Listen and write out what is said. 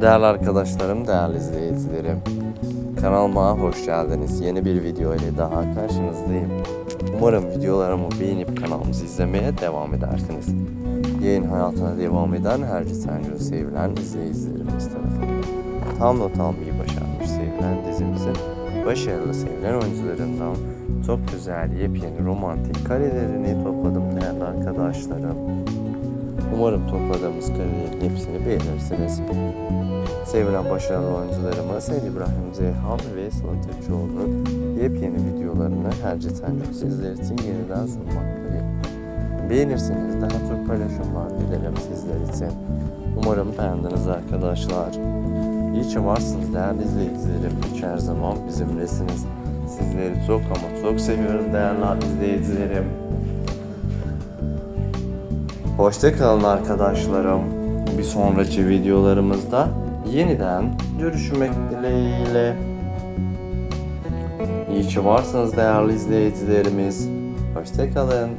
Değerli arkadaşlarım, değerli izleyicilerim. Kanalıma hoş geldiniz. Yeni bir video ile daha karşınızdayım. Umarım videolarımı beğenip kanalımızı izlemeye devam edersiniz. Yayın hayatına devam eden her geçen sevilen izleyicilerimiz tarafından. Tam not almayı başarmış sevilen dizimizin başarılı sevilen oyuncularından çok güzel yepyeni romantik karelerini topladım değerli arkadaşlarım. Umarım topladığımız karelerin hepsini beğenirsiniz. Sevilen başarılı oyuncularımız Ali İbrahim Zeyhan ve Sıla Türkçoğlu'nun yepyeni videolarını her gün sizler için yeniden sunmaktayım. Beğenirseniz daha çok paylaşımlar dilerim sizler için. Umarım beğendiniz arkadaşlar. İyi ki varsınız değerli izleyicilerim. Hiç her zaman bizimlesiniz. Sizleri çok ama çok seviyoruz değerli izleyicilerim. Hoşça kalın arkadaşlarım. Bir sonraki videolarımızda yeniden görüşmek dileğiyle. İyi ki varsınız değerli izleyicilerimiz. Hoşça kalın.